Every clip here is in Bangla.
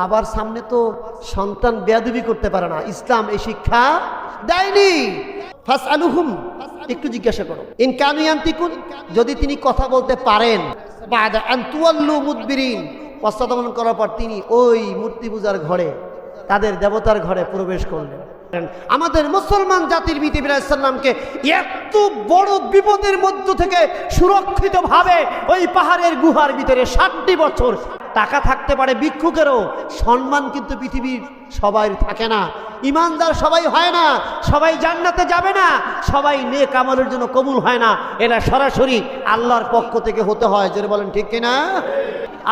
বাবার সামনে তো সন্তান বেয়াদবি করতে পারে না। ইসলাম এই শিক্ষা দেয়নি। একটু জিজ্ঞাসা করো। ইন কানুয়ান্তিকুন যদি তিনি কথা বলতে পারেন, বাদা আন্তুয়াল্লু করার পর তিনি ওই মূর্তি পূজার ঘরে, তাদের দেবতার ঘরে প্রবেশ করলেন। আমাদের মুসলমান জাতির বিতি এত বড় বিপদের মধ্য থেকে সুরক্ষিতভাবে ওই পাহাড়ের গুহার ভিতরে ষাটটি বছর টাকা থাকতে পারে ভিক্ষুকেরও, সম্মান কিন্তু পৃথিবীর সবাই থাকে না। ইমানদার সবাই হয় না, সবাই জান্নাতে যাবে না, সবাই নেক আমলের জন্য কবুল হয় না। এটা সরাসরি আল্লাহর পক্ষ থেকে হতে হয় যদি বলেন ঠিক কিনা?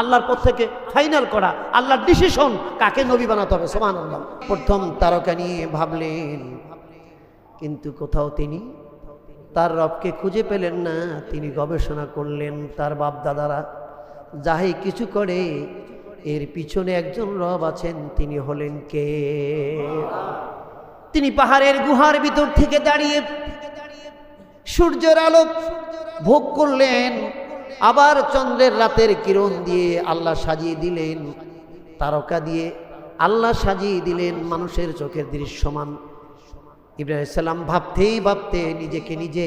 আল্লাহর পক্ষ থেকে ফাইনাল করা, আল্লাহর ডিসিশন কাকে নবী বানাতে হবে? সমান প্রথম তারকা নিয়ে ভাবলেন, কিন্তু কোথাও তিনি তার রবকে খুঁজে পেলেন না, তিনি গবেষণা করলেন, তার বাপ দাদারা যাহাই কিছু করে, এর পিছনে একজন রব আছেন, তিনি হলেন কে? তিনি পাহাড়ের গুহার ভিতর থেকে দাঁড়িয়ে সূর্যের আলো ভোগ করলেন, আবার চন্দ্রের রাতের কিরণ দিয়ে আল্লাহ সাজিয়ে দিলেন, তারকা দিয়ে আল্লাহ সাজিয়ে দিলেন মানুষের চোখের দৃশ্যমান। ইব্রাহিম ভাবতেই ভাবতে নিজেকে নিজে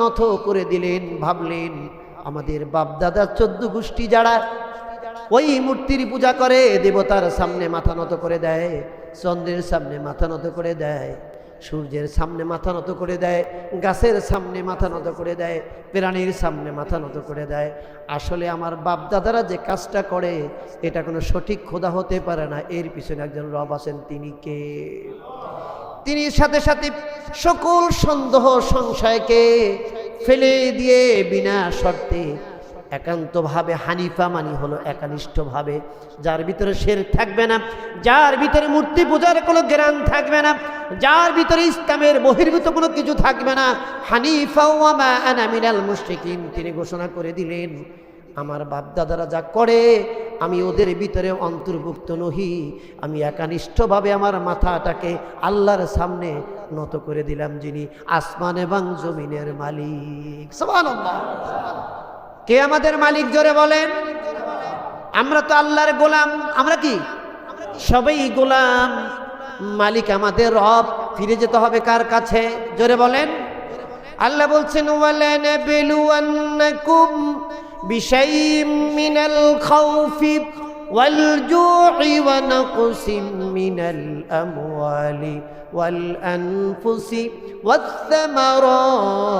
নত করে দিলেন, ভাবলেন, আমাদের বাপদাদা চোদ্দ গোষ্ঠী যারা, ওই মূর্তির পূজা করে দেবতার সামনে মাথা নত করে দেয়, চন্দ্রের সামনে মাথা নত করে দেয়, সূর্যের সামনে মাথা নত করে দেয়, গাছের সামনে মাথা নত করে দেয়, প্রাণীর সামনে মাথা নত করে দেয়। আসলে আমার বাপদাদারা যে কাজটা করে, এটা কোনো সঠিক খোদা হতে পারে না। এর পিছনে একজন রব আছেন, তিনি কে? তিনি সাথে সাথে সকল সন্দেহ সংশয়কে ফেলে দিয়ে বিনা শর্তে একান্তভাবে হানিফা মানি হলো একানিষ্ঠভাবে। যার ভিতরে শের থাকবে না, যার ভিতরে মূর্তি পূজার কোনো জ্ঞান থাকবে না, যার ভিতরে ইসলামের বহির্ভূত কোনো কিছু থাকবে না। হানিফা ওয়ামা আনা মিনাল মুশরিকিন, তিনি ঘোষণা করে দিলেন, আমার বাপদাদারা যা করে আমি ওদের ভিতরে অন্তর্ভুক্ত নহি। আমি একানিষ্ঠভাবে আমার মাথাটাকে আল্লাহর সামনে নত করে দিলাম যিনি আসমান এবং জমিনের মালিক। কে আমাদের মালিক জোরে বলেন? আমরা তো আল্লাহর গোলাম। আমরা কি? সবাই গোলাম। মালিক আমাদের রব। ফিরে যেতে হবে কার কাছে? জোরে বলেন। আল্লাহ বলছেন بشيء من الخوف والجوع ونقص من الأموال والأنفس والثمرات.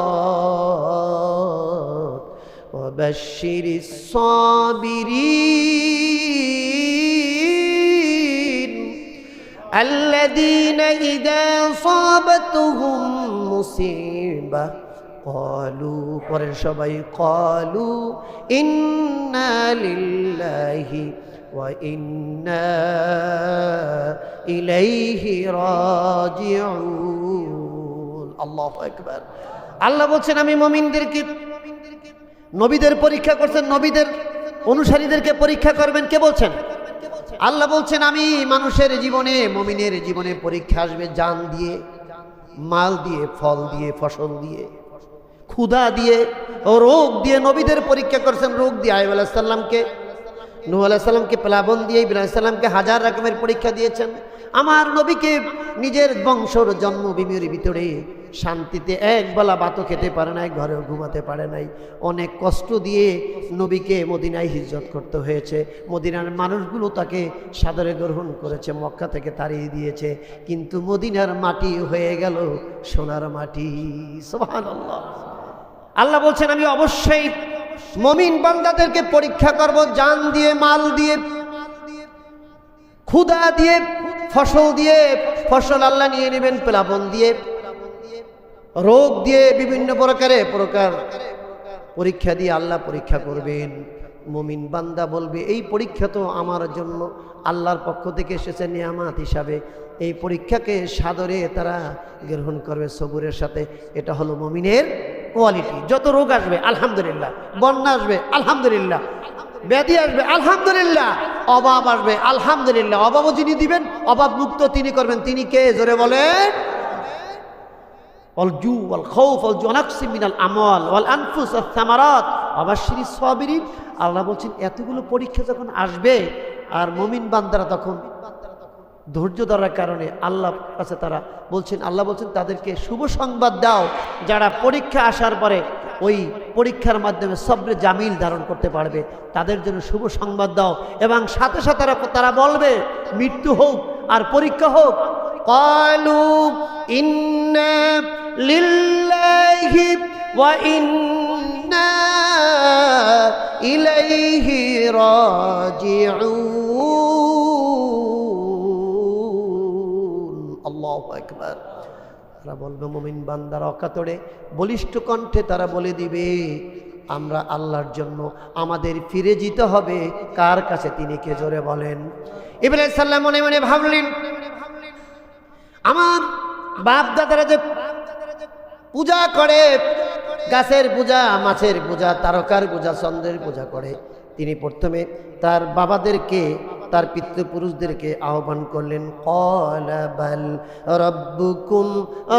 وبشر الصابرين الذين إذا صابتهم مصيبة কলু পরের সবাই কলু ইন্নালিল্লাহি ওয়া ইন্না ইলাইহি রাজিউন আল্লাহু আকবার। আল্লাহ বলছেন, আমি মমিনদেরকে নবীদের পরীক্ষা করছেন, নবীদের অনুসারীদেরকে পরীক্ষা করবেন, কে বলছেন? আল্লাহ বলছেন, আমি মানুষের জীবনে, মমিনের জীবনে পরীক্ষা আসবে যান দিয়ে, মাল দিয়ে, ফল দিয়ে, ফসল দিয়ে। ক্ষুধা দিয়ে ও রোগ দিয়ে নবীদের পরীক্ষা করছেন, রোগ দিয়ে আইব আলাহিসাল্লামকে নূ আলাহিসাল্লামকে প্লাবন দিয়ে সাল্লামকে হাজার রকমের পরীক্ষা দিয়েছেন। আমার নবীকে নিজের বংশর জন্মভূমির ভিতরে শান্তিতে এক বেলা বাতো খেতে পারে নাই, ঘরেও ঘুমাতে পারে নাই। অনেক কষ্ট দিয়ে নবীকে মদিনায় হিজরত করতে হয়েছে। মদিনার মানুষগুলো তাকে সাদরে গ্রহণ করেছে, মক্কা থেকে তাড়িয়ে দিয়েছে। কিন্তু মদিনার মাটি হয়ে গেল সোনার মাটি। সোহান আল্লাহ বলছেন, আমি অবশ্যই মমিন বান্দাদেরকে পরীক্ষা করব, জান দিয়ে, মাল দিয়ে ক্ষুদা দিয়ে, ফসল দিয়ে, ফসল আল্লাহ নিয়ে নেবেন, প্লাবন দিয়ে, রোগ দিয়ে, বিভিন্ন প্রকারে, প্রকার পরীক্ষা দিয়ে আল্লাহ পরীক্ষা করবেন। মমিন বান্দা বলবে, এই পরীক্ষা তো আমার জন্য আল্লাহর পক্ষ থেকে এসেছে নিয়ামাত হিসাবে। এই পরীক্ষাকে সাদরে তারা গ্রহণ করবে, সবুরের সাথে। এটা হলো মুমিনের কোয়ালিটি যত রোগ আসবে, আলহামদুলিল্লাহ। বন্যা আসবে, আলহামদুলিল্লাহ। ব্যাধি আসবে, আলহামদুলিল্লাহ। অভাব আসবে, আলহামদুলিল্লাহ। অভাবও যিনি দিবেন, অভাব মুক্ত তিনি করবেন। তিনি কে? জোরে বলেন। মিনাল আমল অবাশির সাবিরিন। আল্লাহ বলছেন, এতগুলো পরীক্ষা যখন আসবে, আর মমিন বান্দারা তখন ধৈর্য ধরার কারণে আল্লাহ কাছে তারা বলছেন, আল্লাহ বলছেন, তাদেরকে শুভ সংবাদ দাও। যারা পরীক্ষা আসার পরে ওই পরীক্ষার মাধ্যমে সবরে জামিল ধারণ করতে পারবে, তাদের জন্য শুভ সংবাদ দাও। এবং সাথে সাথে তারা তারা বলবে, মৃত্যু হোক আর পরীক্ষা হোক। কলু ইন্না ইলাইহি রাজিউন। বলবে, মুমিন বান্দার অকাতরে বলিষ্ঠ কণ্ঠে তারা বলে দিবে, আমরা আল্লাহর জন্য আমাদের ফিরে যেতে হবে। কার কাছে? তিনি কে জোরে বলেন। ইব্রাহিম সাল্লাম মনে মনে ভাবলেন, আমার বাপ দাদারা যে পূজা করে, গাছের পূজা, মাছের পূজা, তারকার পূজা, চন্দ্রের পূজা করে, তিনি প্রথমে তার বাবাদেরকে তার পিতৃপুরুষদেরকে আহ্বান করলেন কলাবাল রব্বুকুম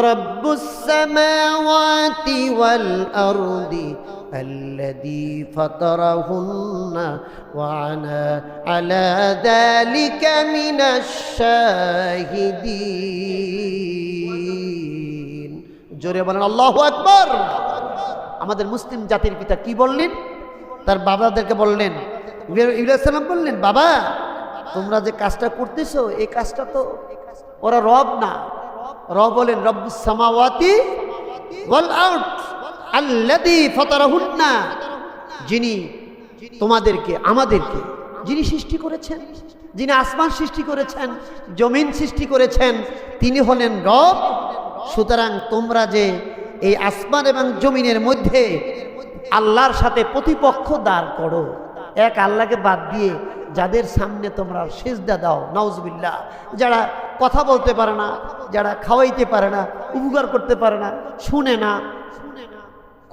রব্বুস সামাওয়াতি ওয়াল আরদি الذي فطرهن وأنا على ذلك من الشاهدين জোরে বলেন আল্লাহু আকবার আমাদের মুসলিম জাতির পিতা কি বললেন তার বাবাদেরকে বললেন ইব্রাহিম বললেন বাবা তোমরা যে কাজটা করতেছো, এই কাজটা তো ওরা রব না। রব বলেন রব্বুস সামাওয়াতি যিনি তোমাদেরকে, আমাদেরকে যিনি সৃষ্টি করেছেন, যিনি আসমান সৃষ্টি করেছেন, জমিন সৃষ্টি করেছেন, তিনি হলেন রব। সুতরাং তোমরা যে এই আসমান এবং জমিনের মধ্যে আল্লাহর সাথে প্রতিপক্ষ দাঁড় করো, এক আল্লাহকে বাদ দিয়ে যাদের সামনে তোমরা সেজদা দাও, নাউজবিল্লাহ। যারা কথা বলতে পারে না, যারা খাওয়াইতে পারে না, উপকার করতে পারে না, শুনে না,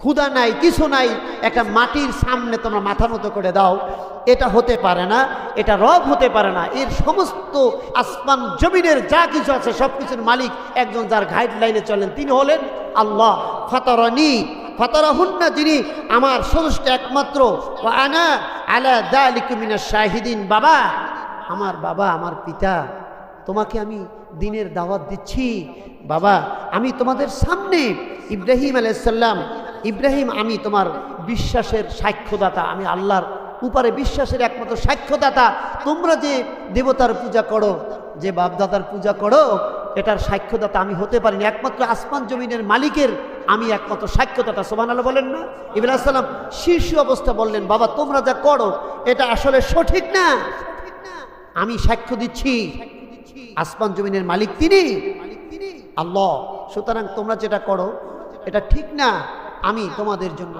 ক্ষুধা নাই, কিছু নাই, একটা মাটির সামনে তোমরা মাথা মতো করে দাও। এটা হতে পারে না, এটা রব হতে পারে না, এর সমস্ত আসমান জমিনের যা কিছু আছে সব কিছুর মালিক একজন যার গাইডলাইনে চলেন। তিনি হলেন আল্লাহ। ফাতারানি, ফাতারাহুন্না, যিনি আমার সমস্ত একমাত্র। আনা আলা দালিকুমিনা শাহিদিন, বাবা, আমার বাবা, আমার পিতা, তোমাকে আমি দিনের দাওয়াত দিচ্ছি। বাবা, আমি তোমাদের সামনে ইব্রাহিম আলাইসাল্লাম ইব্রাহিম আমি তোমার বিশ্বাসের সাক্ষ্যদাতা, আমি আল্লাহর উপরে বিশ্বাসের একমাত্র সাক্ষ্যদাতা। তোমরা যে দেবতার পূজা করো, যে বাপদাদার পূজা করো, এটার সাক্ষ্যদাতা আমি হতে পারিনি। একমাত্র আসমান জমিনের মালিকের আমি একমাত্র সাক্ষ্যদাতা সোমান আল্লাহ বলেন না। সাল্লাম শীর্ষ অবস্থা বললেন, বাবা, তোমরা যা করো, এটা আসলে সঠিক না। আমি সাক্ষ্য দিচ্ছি, আসমান জমিনের মালিক তিনি। আল্লাহ, সুতরাং তোমরা যেটা করো, এটা ঠিক না। আমি তোমাদের জন্য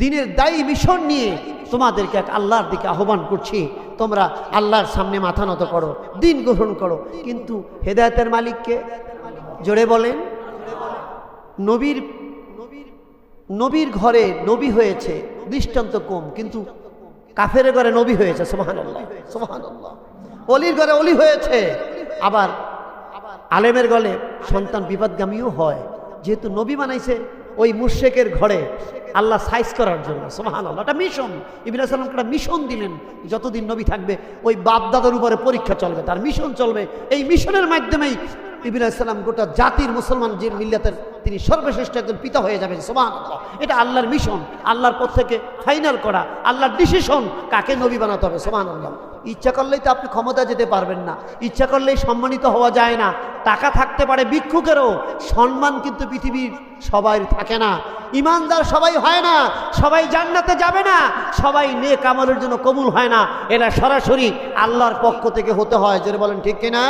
দিনের দায়ী মিশন নিয়ে তোমাদেরকে এক আল্লাহর দিকে আহ্বান করছি। তোমরা আল্লাহর সামনে মাথা নত করো, দিন গ্রহণ করো। কিন্তু হেদায়তের মালিককে জোরে বলেন নবীর নবীর ঘরে নবী হয়েছে, দৃষ্টান্ত কম, কিন্তু কাফের ঘরে নবী হয়েছে সোহান সোহান অলির ঘরে অলি হয়েছে, আবার আলেমের গলে সন্তান বিপদগামীও হয়। যেহেতু নবী বানাইছে, ওই মুর্শেকের ঘরে আল্লাহ সাইজ করার জন্য সোহান আল্লাহ একটা মিশন ইবিন একটা মিশন দিলেন যতদিন নবী থাকবে, ওই বাপদাদার উপরে পরীক্ষা চলবে, তার মিশন চলবে। এই মিশনের মাধ্যমেই ইবিন সাল্লাম গোটা জাতির মুসলমান যে মিল্লাতের তিনি সর্বশ্রেষ্ঠ একজন পিতা হয়ে যাবেন সোমান এটা আল্লাহর মিশন আল্লাহর পর থেকে ফাইনাল করা, আল্লাহর ডিসিশন কাকে নবী বানাতে হবে সোমান আল্লাহ ইচ্ছা করলেই তো আপনি ক্ষমতা যেতে পারবেন না, ইচ্ছা করলেই সম্মানিত হওয়া যায় না, টাকা থাকতে পারে ভিক্ষুকেরও, সম্মান কিন্তু পৃথিবীর সবাই থাকে না, ইমানদার সবাই হয় না, সবাই জান্নাতে যাবে না, সবাই নেক আমলের জন্য কবুল হয় না এটা সরাসরি আল্লাহর পক্ষ থেকে হতে হয় যদি বলেন ঠিক কিনা?